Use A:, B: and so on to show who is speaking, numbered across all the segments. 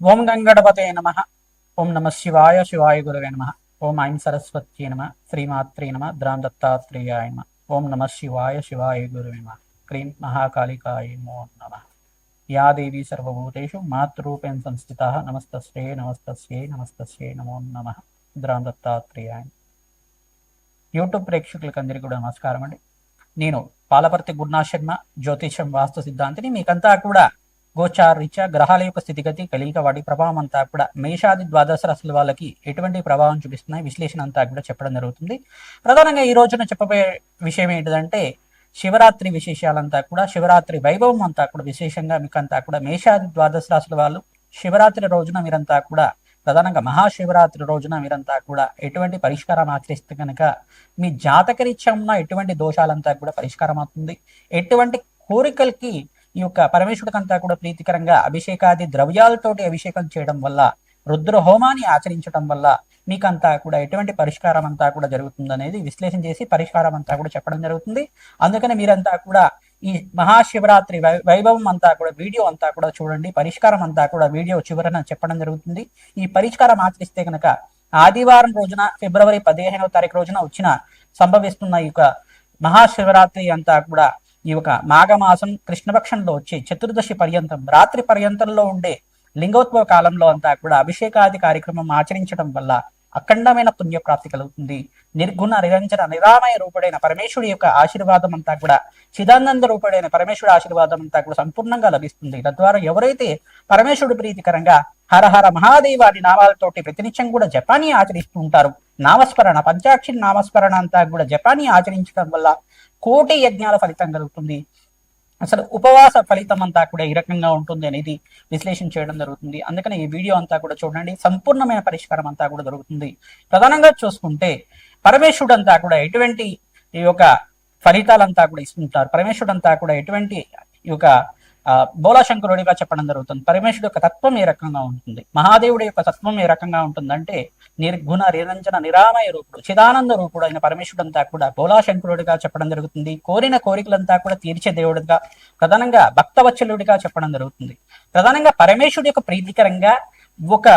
A: ఓం గంగణపతే నమ. ఓం నమ శివాయ శివాయ గురవే నమ. ఓం ఐం సరస్వత్యే నమ. శ్రీమాత్రే నమ. ద్రాం దత్తాత్రేయాయ నమ. ఓం నమ శివాయ శివాయ గురవే నమ. క్రీం మహాకాళికాయ నమో నమ. యా దేవి సర్వభూతేషు మాతృరూపేణ సంస్థిత. నమస్తస్యే నమస్తస్యే నమస్తస్యే నమో నమ. ద్రాం దత్తాత్రేయాయ యూట్యూబ్ ప్రేక్షకులకు అందరికీ కూడా నమస్కారం అండి. నేను పాలపర్తి గురునాథ్ శర్మ జ్యోతిషం వాస్తు సిద్ధాంతిని మీకంతా కూడా గోచార్ రీత్యా గ్రహాల యొక్క స్థితిగతి కలిగిక వాటి ప్రభావం అంతా కూడా మేషాది ద్వాదశ రాశుల వాళ్ళకి ఎటువంటి ప్రభావం చూపిస్తున్నాయి? విశ్లేషణ అంతా కూడా చెప్పడం జరుగుతుంది. ప్రధానంగా ఈ రోజున చెప్పబోయే విషయం ఏంటిదంటే శివరాత్రి విశేషాలంతా కూడా శివరాత్రి వైభవం అంతా కూడా విశేషంగా మీకంతా కూడా మేషాది ద్వాదశ రాశుల వాళ్ళు శివరాత్రి రోజున మీరంతా కూడా ప్రధానంగా మహాశివరాత్రి రోజున మీరంతా కూడా ఎటువంటి పరిష్కారం ఆచరిస్తే కనుక మీ జాతకరీత్యా ఉన్న ఎటువంటి దోషాలంతా కూడా పరిష్కారం అవుతుంది ఎటువంటి కోరికలకి ఈ యొక్క పరమేశ్వరుడికంతా కూడా ప్రీతికరంగా అభిషేకాది ద్రవ్యాలతోటి అభిషేకం చేయడం వల్ల రుద్ర హోమాన్ని ఆచరించడం వల్ల మీకంతా కూడా ఎటువంటి పరిష్కారం అంతా కూడా జరుగుతుంది అనేది విశ్లేషణ చేసి పరిష్కారం అంతా కూడా చెప్పడం జరుగుతుంది. అందుకని మీరంతా కూడా ఈ మహాశివరాత్రి వై- వైభవం అంతా కూడా వీడియో అంతా కూడా చూడండి. పరిష్కారం అంతా కూడా వీడియో చివరన చెప్పడం జరుగుతుంది. ఈ పరిష్కారం ఆచరిస్తే కనుక ఆదివారం రోజున ఫిబ్రవరి పదిహేనవ తారీఖు రోజున వచ్చిన సంభవిస్తున్న ఈ యొక్క మహాశివరాత్రి అంతా కూడా ఈ యొక్క మాఘమాసం కృష్ణపక్షంలో వచ్చే చతుర్దశి పర్యంతం రాత్రి పర్యంతంలో ఉండే లింగోద్భవ కాలంలో అంతా కూడా అభిషేకాది కార్యక్రమం ఆచరించడం వల్ల అఖండమైన పుణ్యప్రాప్తి కలుగుతుంది. నిర్గుణ నిరంజన నిరామయ రూపుడైన పరమేశ్వరుడి యొక్క ఆశీర్వాదం అంతా కూడా చిదానంద రూపుడైన పరమేశ్వరుడి ఆశీర్వాదం అంతా కూడా సంపూర్ణంగా లభిస్తుంది. తద్వారా ఎవరైతే పరమేశ్వరుడు ప్రీతికరంగా హర హర మహాదేవాని నామాలతోటి ప్రతినిత్యం కూడా జపానీ ఆచరిస్తూ ఉంటారు నామస్మరణ పంచాక్షి నామస్మరణ అంతా కూడా జపానీ ఆచరించడం వల్ల కోటి యజ్ఞాల ఫలితం కలుగుతుంది. అసలు ఉపవాస ఫలితం అంతా కూడా ఈ రకంగా ఉంటుంది అనేది విశ్లేషణ చేయడం జరుగుతుంది. అందుకని ఈ వీడియో అంతా కూడా చూడండి. సంపూర్ణమైన పరిష్కారం అంతా కూడా దొరుకుతుంది. ప్రధానంగా చూసుకుంటే పరమేశ్వరుడు అంతా కూడా ఎటువంటి ఈ యొక్క ఫలితాలంతా కూడా ఇస్తుంటారు. పరమేశ్వరుడు అంతా కూడా ఎటువంటి ఈ యొక్క బోలాశంకరుడిగా చెప్పడం జరుగుతుంది. పరమేశ్వరుడు యొక్క తత్వం ఏ రకంగా ఉంటుంది? మహాదేవుడి యొక్క తత్వం ఏ రకంగా ఉంటుందంటే నిర్గుణ నిరంజన నిరామయ రూపుడు చిదానంద రూపుడు అయిన పరమేశ్వరుడు అంతా కూడా బోలాశంకరుడిగా చెప్పడం జరుగుతుంది. కోరిన కోరికలంతా కూడా తీర్చే దేవుడిగా ప్రధానంగా భక్తవత్సలుడిగా చెప్పడం జరుగుతుంది. ప్రధానంగా పరమేశ్వరుడు యొక్క ప్రీతికరంగా ఒక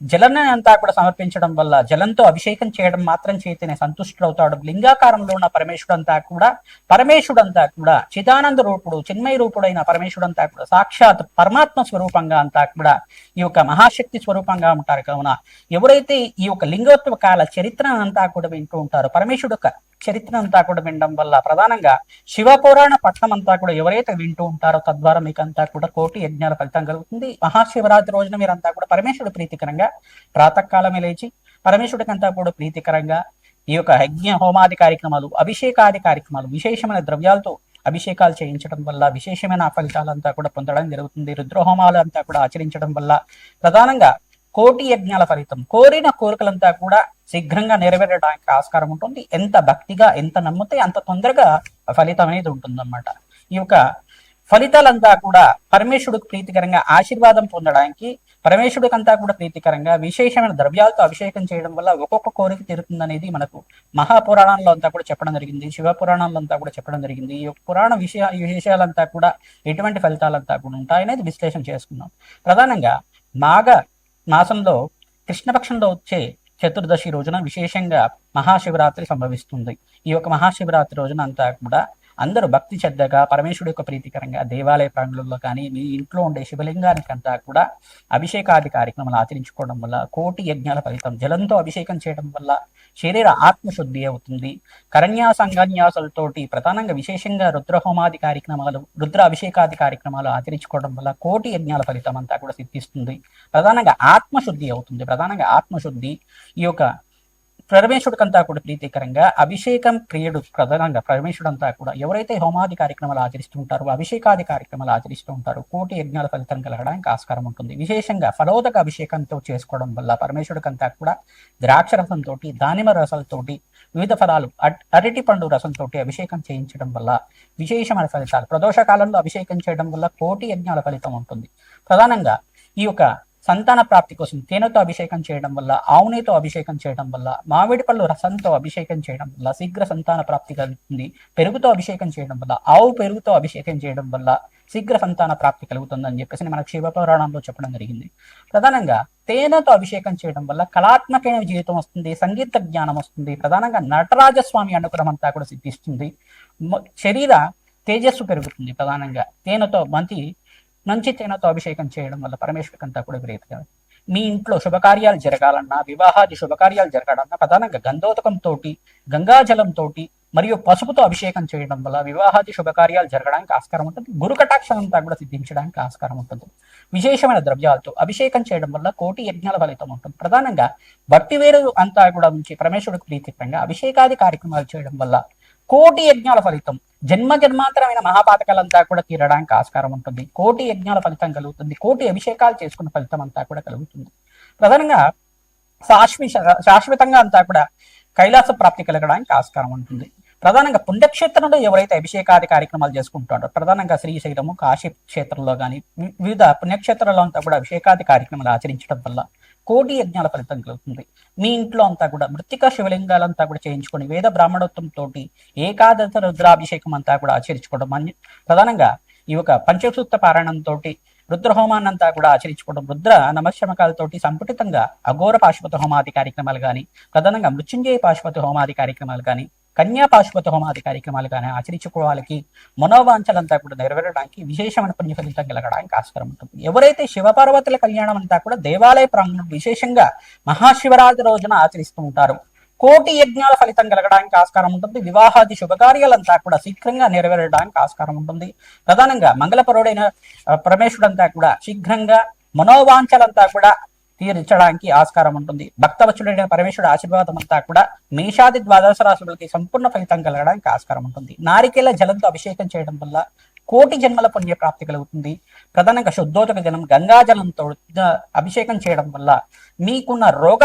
A: జలాన్ని అంతా కూడా సమర్పించడం వల్ల జలంతో అభిషేకం చేయడం మాత్రం చేతనే సంతుష్టుడవుతాడు. లింగాకారంలో ఉన్న పరమేశ్వరుడు అంతా కూడా పరమేశ్వరుడు అంతా కూడా చిదానంద రూపుడు చిన్మయ రూపుడైన పరమేశ్వరుడు అంతా కూడా సాక్షాత్ పరమాత్మ స్వరూపంగా అంతా కూడా ఈ యొక్క మహాశక్తి స్వరూపంగా ఉంటారు. కావున ఎవరైతే ఈ యొక్క లింగోత్వ కాల చరిత్ర అంతా కూడా వింటూ ఉంటారో పరమేశ్వరుడు యొక్క చరిత్ర అంతా కూడా వినడం వల్ల ప్రధానంగా శివపురాణ పట్నం అంతా కూడా ఎవరైతే వింటూ ఉంటారో తద్వారా మీకు అంతా కూడా కోటి యజ్ఞాల ఫలితం కలుగుతుంది. మహాశివరాత్రి రోజున మీరంతా కూడా పరమేశ్వరుడు ప్రీతికరంగా ప్రాతకాలమే లేచి పరమేశ్వరుడికి అంతా కూడా ప్రీతికరంగా ఈ యొక్క యజ్ఞ హోమాది కార్యక్రమాలు అభిషేకాది కార్యక్రమాలు విశేషమైన ద్రవ్యాలతో అభిషేకాలు చేయించడం వల్ల విశేషమైన ఫలితాలంతా కూడా పొందడం జరుగుతుంది. రుద్రహోమాలు అంతా కూడా ఆచరించడం వల్ల ప్రధానంగా కోటి యజ్ఞాల ఫలితం. కోరిన కోరికలంతా కూడా శీఘ్రంగా నెరవేరడానికి ఆస్కారం ఉంటుంది. ఎంత భక్తిగా ఎంత నమ్మితే అంత తొందరగా ఫలితం అనేది ఉంటుందన్నమాట. ఈ యొక్క ఫలితాలంతా కూడా పరమేశ్వరుడికి ప్రీతికరంగా ఆశీర్వాదం పొందడానికి పరమేశ్వరుడికి అంతా కూడా ప్రీతికరంగా విశేషమైన ద్రవ్యాలతో అభిషేకం చేయడం వల్ల ఒక్కొక్క కోరిక తీరుతుందనేది మనకు మహాపురాణాల్లో అంతా కూడా చెప్పడం జరిగింది. శివ అంతా కూడా చెప్పడం జరిగింది. ఈ యొక్క పురాణ విషయ విశేషాలంతా విషయాలంతా కూడా ఎటువంటి ఫలితాలంతా కూడా ఉంటాయనేది విశ్లేషణ చేసుకున్నాం ప్రధానంగా మాఘ మాసంలో కృష్ణపక్షంలో వచ్చే చతుర్దశి రోజున విశేషంగా మహాశివరాత్రి సంభవిస్తుంది. ఈ యొక్క మహాశివరాత్రి రోజున అంతా కూడా అందరూ భక్తి శ్రద్ధగా పరమేశ్వరుడు యొక్క ప్రీతికరంగా దేవాలయ ప్రాంగణంలో కానీ మీ ఇంట్లో ఉండే శివలింగానికి అంతా కూడా అభిషేకాది కార్యక్రమాలు ఆచరించుకోవడం వల్ల కోటి యజ్ఞాల ఫలితం జలంతో అభిషేకం చేయడం వల్ల శరీర ఆత్మశుద్ధి అవుతుంది. కరణ్యాస అంగన్యాసాలతోటి ప్రధానంగా విశేషంగా రుద్రహోమాది కార్యక్రమాలు రుద్ర అభిషేకాది కార్యక్రమాలు ఆచరించుకోవడం వల్ల కోటి యజ్ఞాల ఫలితం అంతా కూడా సిద్ధిస్తుంది. ప్రధానంగా ఆత్మశుద్ధి అవుతుంది. ప్రధానంగా ఆత్మశుద్ధి ఈ యొక్క పరమేశ్వరుడికంతా కూడా ప్రీతికరంగా అభిషేకం క్రియడు ప్రధానంగా పరమేశ్వరుడు అంతా కూడా ఎవరైతే హోమాది కార్యక్రమాలు ఆచరిస్తూ ఉంటారో అభిషేకాది కార్యక్రమాలు ఆచరిస్తూ ఉంటారో కోటి యజ్ఞాల ఫలితం కలగడానికి ఆస్కారం ఉంటుంది. విశేషంగా ఫలోదక అభిషేకంతో చేసుకోవడం వల్ల పరమేశ్వరుడికంతా కూడా ద్రాక్ష రసంతో దానిమ రసాలతోటి వివిధ ఫలాలు అరటి పండు రసంతో అభిషేకం చేయించడం వల్ల విశేషమైన ఫలితాలు ప్రదోష కాలంలో అభిషేకం చేయడం వల్ల కోటి యజ్ఞాల ఫలితం ఉంటుంది. ప్రధానంగా ఈ యొక్క సంతాన ప్రాప్తి కోసం తేనెతో అభిషేకం చేయడం వల్ల ఆవునేతో అభిషేకం చేయడం వల్ల మామిడి పళ్ళు రసంతో అభిషేకం చేయడం వల్ల శీఘ్ర సంతాన ప్రాప్తి కలుగుతుంది. పెరుగుతో అభిషేకం చేయడం వల్ల ఆవు పెరుగుతో అభిషేకం చేయడం వల్ల శీఘ్ర సంతాన ప్రాప్తి కలుగుతుందని చెప్పేసి మనకు శివపురాణంలో చెప్పడం జరిగింది. ప్రధానంగా తేనెతో అభిషేకం చేయడం వల్ల కళాత్మకమైన జీవితం వస్తుంది సంగీత జ్ఞానం వస్తుంది. ప్రధానంగా నటరాజస్వామి అనుగ్రహం అంతా కూడా సిద్ధిస్తుంది. శరీర తేజస్సు పెరుగుతుంది ప్రధానంగా. తేనెతో మంచి మంచి తేనెతో అభిషేకం చేయడం వల్ల పరమేశ్వరికంతా కూడా ప్రీతిగా మీ ఇంట్లో శుభకార్యాలు జరగాలన్నా వివాహాది శుభకార్యాలు జరగాలన్నా ప్రధానంగా గంధోదకంతో తోటి మరియు పసుపుతో అభిషేకం చేయడం వల్ల వివాహాది శుభకార్యాలు జరగడానికి ఆస్కారం ఉంటుంది. గురు కటాక్షం అంతా కూడా సిద్ధించడానికి ఆస్కారం ఉంటుంది. విశేషమైన ద్రవ్యాలతో అభిషేకం చేయడం వల్ల కోటి యజ్ఞాల ఫలితం ఉంటుంది. ప్రధానంగా భక్తి వేరు అంతా కూడా ఉంచి పరమేశ్వరుడికి ప్రీతికరంగా అభిషేకాది కార్యక్రమాలు చేయడం వల్ల కోటి యజ్ఞాల ఫలితం. జన్మ జన్మాంతరమైన మహాపాతకాలంతా కూడా తీరడానికి ఆస్కారం ఉంటుంది. కోటి యజ్ఞాల ఫలితం కలుగుతుంది. కోటి అభిషేకాలు చేసుకున్న ఫలితం అంతా కూడా కలుగుతుంది. ప్రధానంగా శాశ్వత శాశ్వతంగా అంతా కూడా కైలాస ప్రాప్తి కలగడానికి ఆస్కారం ఉంటుంది. ప్రధానంగా పుణ్యక్షేత్రంలో ఎవరైతే అభిషేకాది కార్యక్రమాలు చేసుకుంటారో ప్రధానంగా శ్రీశైలము కాశీ క్షేత్రంలో కానీ వివిధ పుణ్యక్షేత్రాల్లో అంతా కూడా అభిషేకాది కార్యక్రమాలు ఆచరించడం వల్ల కోటి యజ్ఞాల ఫలితం కలుగుతుంది. మీ ఇంట్లో అంతా కూడా మృతిక శివలింగాలంతా కూడా చేయించుకొని వేద బ్రాహ్మణోత్వం తోటి ఏకాదశ రుద్రాభిషేకం అంతా కూడా ఆచరించుకోవడం ప్రధానంగా ఈ యొక్క పంచసూక్త పారాయణంతో రుద్రహోమాన్నంతా కూడా ఆచరించుకోవడం రుద్ర నమశమకాలతోటి సంపుటితంగా అఘోర పాశుపత హోమాది కార్యక్రమాలు కానీ ప్రధానంగా మృత్యుంజయ పాశుపత హోమాది కార్యక్రమాలు కానీ కన్యాపాశుపత హోమాది కార్యక్రమాలు కానీ ఆచరించుకోవాలకి మనోవాంఛలంతా కూడా నెరవేరడానికి విశేషమైన పుణ్య ఫలితం కలగడానికి ఆస్కారం ఉంటుంది. ఎవరైతే శివపార్వతుల కళ్యాణం అంతా కూడా దేవాలయ ప్రాంగణం విశేషంగా మహాశివరాత్రి రోజున ఆచరిస్తూ ఉంటారు కోటి యజ్ఞాల ఫలితం కలగడానికి ఆస్కారం ఉంటుంది. వివాహాది శుభకార్యాలంతా కూడా శీఘ్రంగా నెరవేరడానికి ఆస్కారం ఉంటుంది. ప్రధానంగా మంగళపరుడైన పరమేశ్వరుడంతా కూడా శీఘ్రంగా మనోవాంఛలంతా కూడా తీర్చడానికి ఆస్కారం ఉంటుంది. భక్తవచ్చుడైన పరమేశ్వరుడు ఆశీర్వాదం అంతా కూడా మేషాది ద్వాదశ రాశులకి సంపూర్ణ ఫలితం కలగడానికి ఆస్కారం ఉంటుంది. నారికేల జలంతో అభిషేకం చేయడం వల్ల కోటి జన్మల పుణ్య ప్రాప్తి కలుగుతుంది. ప్రధానంగా శుద్ధోదక జలం గంగా జలంతో అభిషేకం చేయడం వల్ల మీకున్న రోగ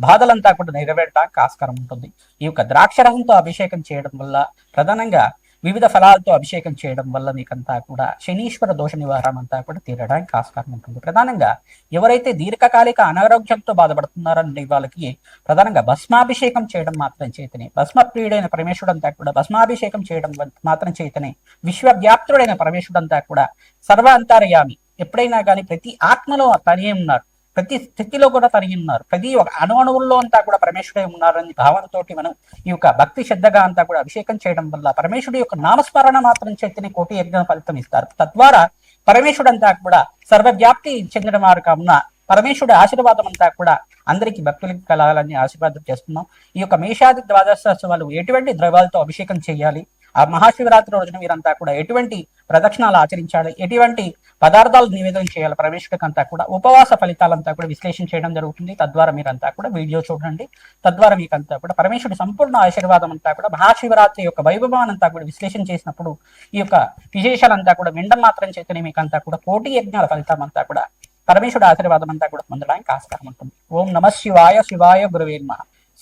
A: బాధలంతా కూడా నెరవేరడానికి ఆస్కారం ఉంటుంది. ఈ యొక్క ద్రాక్షరసంతో అభిషేకం చేయడం వల్ల ప్రధానంగా వివిధ ఫలాలతో అభిషేకం చేయడం వల్ల మీకంతా కూడా శనీశ్వర దోష నివారణ అంతా కూడా తీరడానికి ఆస్కారం ఉంటుంది. ప్రధానంగా ఎవరైతే దీర్ఘకాలిక అనారోగ్యంతో బాధపడుతున్నారనే వాళ్ళకి ప్రధానంగా భస్మాభిషేకం చేయడం మాత్రం చేతనే. భస్మ ప్రియుడైన పరమేశ్వరుడు అంతా కూడా భస్మాభిషేకం చేయడం మాత్రం చేతనే. విశ్వవ్యాప్తుడైన పరమేశ్వరుడు అంతా కూడా సర్వ అంతర్యామి ఎప్పుడైనా కానీ ప్రతి ఆత్మలో తనే ఉన్నారు. ప్రతి స్థితిలో కూడా తరిగి ఉన్నారు. ప్రతి ఒక అణు అణువుల్లో అంతా కూడా పరమేశ్వరుడే ఉన్నారని భావనతోటి మనం ఈ యొక్క భక్తి శ్రద్ధగా అంతా కూడా అభిషేకం చేయడం వల్ల పరమేశ్వరుడు యొక్క నామస్మరణ మాత్రం చేతిని కోటి యజ్ఞ ఫలితం ఇస్తారు. తద్వారా పరమేశ్వరుడు అంతా కూడా సర్వవ్యాప్తి చెందిన వారు కావున పరమేశ్వరుడు ఆశీర్వాదం అంతా కూడా అందరికీ భక్తులకి కలగాలని ఆశీర్వాదం చేస్తున్నాం. ఈ యొక్క మేషాది ద్వాదశోత్సవాలు ఎటువంటి ద్రవాలతో అభిషేకం చేయాలి? ఆ మహాశివరాత్రి రోజున మీరంతా కూడా ఎటువంటి ప్రదక్షిణాలు ఆచరించాలి? ఎటువంటి పదార్థాలు నివేదన చేయాలి? ప్రవేశకంతా కూడా ఉపవాస ఫలితాలంతా కూడా విశ్లేషణ చేయడం జరుగుతుంది. తద్వారా మీరంతా కూడా వీడియో చూడండి. తద్వారా మీకంతా కూడా పరమేశ్వరుడు సంపూర్ణ ఆశీర్వాదం అంతా కూడా మహాశివరాత్రి యొక్క వైభవానంతా కూడా విశ్లేషణ చేసినప్పుడు ఈ యొక్క విశేషాలంతా కూడా విండం మాత్రం చేతనే మీకంతా కూడా కోటి యజ్ఞాల ఫలితం అంతా కూడా పరమేశ్వరుడు ఆశీర్వాదం అంతా కూడా పొందడానికి ఆస్కారం ఉంటుంది. ఓం నమ శివాయ శివాయ గురువే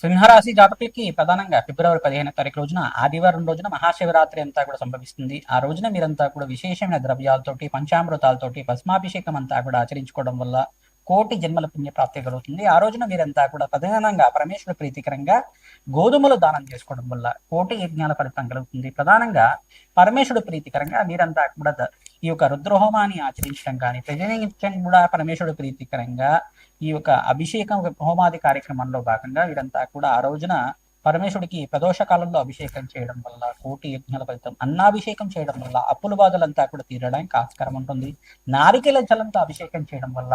A: సింహరాశి జాతకులకి ప్రధానంగా ఫిబ్రవరి పదిహేను తారీఖు రోజున ఆదివారం రోజున మహాశివరాత్రి అంతా కూడా సంభవిస్తుంది. ఆ రోజున మీరంతా కూడా విశేషమైన ద్రవ్యాలతోటి పంచామృతాలతోటి భస్మాభిషేకం అంతా కూడా ఆచరించుకోవడం వల్ల కోటి జన్మల పుణ్య ప్రాప్తి కలుగుతుంది. ఆ రోజున మీరంతా కూడా ప్రధానంగా పరమేశ్వర ప్రీతికరంగా గోధుమలు దానం చేసుకోవడం వల్ల కోటి యజ్ఞాల ఫలితం కలుగుతుంది. ప్రధానంగా పరమేశ్వరుడు ప్రీతికరంగా మీరంతా కూడా ఈ యొక్క రుద్రహోమాన్ని ఆచరించడం కానీ ప్రజనిత్యం కూడా పరమేశ్వరుడు ప్రీతికరంగా ఈ యొక్క అభిషేకం హోమాది కార్యక్రమంలో భాగంగా వీరంతా కూడా ఆ రోజున పరమేశ్వరుడికి ప్రదోష కాలంలో అభిషేకం చేయడం వల్ల కోటి యజ్ఞాల ఫలితం అన్నాభిషేకం చేయడం వల్ల అప్పుల బాధలంతా కూడా తీరడానికి ఆస్కారం ఉంటుంది. నారికేల జలంతో అభిషేకం చేయడం వల్ల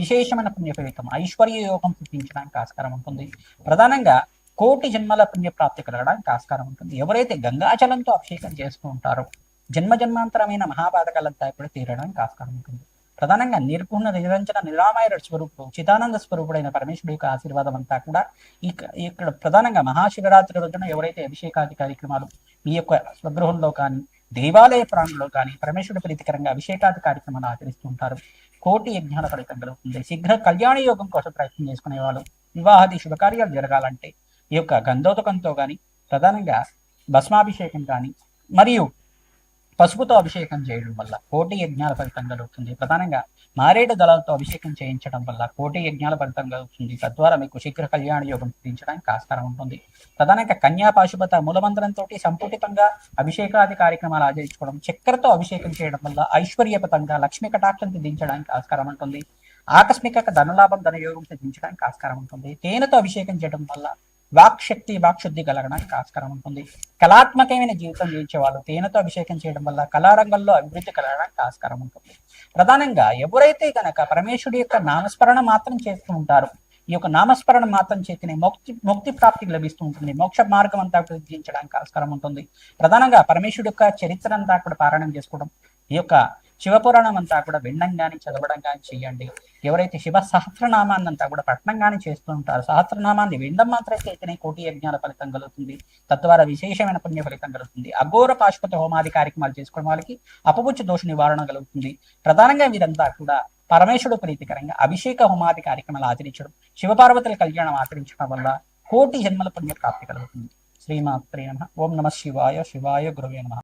A: విశేషమైన పుణ్య ఫలితం ఐశ్వర్య యోగం సిద్ధించడానికి ఆస్కారం ఉంటుంది. ప్రధానంగా కోటి జన్మల పుణ్య ప్రాప్తి కలగడానికి ఆస్కారం ఉంటుంది. ఎవరైతే గంగాజలంతో అభిషేకం చేస్తూ ఉంటారో జన్మ జన్మాంతరమైన మహాబాధకాలంతా కూడా తీరడానికి ఆస్కారం ఉంటుంది. ప్రధానంగా నిర్గుణ నిరంజన నిరామాయుడు స్వరూపుడు చిదానంద స్వరూపుడైన పరమేశ్వరుడు యొక్క ఆశీర్వాదం అంతా కూడా ఇక ఇక్కడ ప్రధానంగా మహాశివరాత్రి రోజున ఎవరైతే అభిషేకాది కార్యక్రమాలు మీ యొక్క స్వగృహంలో కానీ దేవాలయ ప్రాణంలో కానీ పరమేశ్వరుడు ప్రీతికరంగా అభిషేకాది కార్యక్రమాలు ఆచరిస్తూ ఉంటారు. కోటి యజ్ఞాల ఫలితం కలుగుతుంది. శీఘ్ర కళ్యాణ యోగం కోసం ప్రయత్నం చేసుకునే వాళ్ళు వివాహాది శుభకార్యాలు జరగాలంటే ఈ యొక్క గంధోదకంతో కానీ ప్రధానంగా భస్మాభిషేకం కానీ మరియు పసుపుతో అభిషేకం చేయడం వల్ల కోటి యజ్ఞాల ఫలితం కలుగుతుంది. ప్రధానంగా మారేడు దళాలతో అభిషేకం చేయించడం వల్ల కోటి యజ్ఞాల ఫలితం కలుగుతుంది. తద్వారా మీకు శీఘ్ర కళ్యాణ యోగం సిద్ధించడానికి ఆస్కారం ఉంటుంది. ప్రధానంగా కన్యా పాశుపత మూలమంత్రంతో సంపుటితంగా అభిషేకాది కార్యక్రమాలు ఆచరించుకోవడం చక్కెరతో అభిషేకం చేయడం వల్ల ఐశ్వర్యపతంగా లక్ష్మీ కటాక్షం సిద్ధించడానికి ఆస్కారం ఉంటుంది. ఆకస్మిక ధనలాభం ధనయోగం సిద్ధించడానికి ఆస్కారం ఉంటుంది. తేనెతో అభిషేకం చేయడం వల్ల వాక్ శక్తి వాక్శుద్ధి కలగడానికి ఆస్కారం ఉంటుంది. కళాత్మకమైన జీవితం జీవించే వాళ్ళు తేనెతో అభిషేకం చేయడం వల్ల కళారంగంలో అభివృద్ధి కలగడానికి ఆస్కారం ఉంటుంది. ప్రధానంగా ఎవరైతే గనక పరమేశ్వరుడి యొక్క నామస్మరణ మాత్రం చేస్తూ ఉంటారు ఈ యొక్క నామస్మరణ మాత్రం చేతినే ముక్తి ముక్తి ప్రాప్తికి లభిస్తూ ఉంటుంది. మోక్ష మార్గం అంతా కూడా ఆస్కారం ఉంటుంది. ప్రధానంగా పరమేశ్వరుడు యొక్క చరిత్ర అంతా కూడా పారాయణం చేసుకోవడం ఈ యొక్క శివపురాణం అంతా కూడా వినడం కానీ చదవడం కానీ చేయండి. ఎవరైతే శివ సహస్రనామాన్ని అంతా కూడా పట్టణం కానీ చేస్తూ ఉంటారు సహస్రనామాన్ని వినడం మాత్రం అయితేనే కోటి యజ్ఞాల ఫలితం కలుగుతుంది. తద్వారా విశేషమైన పుణ్య ఫలితం కలుగుతుంది. అఘోర పాశుపత హోమాది కార్యక్రమాలు చేసుకోవడం వాళ్ళకి అపపుచ్చ దోష నివారణ కలుగుతుంది. ప్రధానంగా వీరంతా కూడా పరమేశ్వరుడు ప్రీతికరంగా అభిషేక హోమాది కార్యక్రమాలు ఆచరించడం శివపార్వతుల కళ్యాణం ఆచరించడం వల్ల కోటి జన్మల పుణ్య ప్రాప్తి కలుగుతుంది. శ్రీమాత్రే నమ. ఓం నమ శివాయ శివాయ గురువే నమ.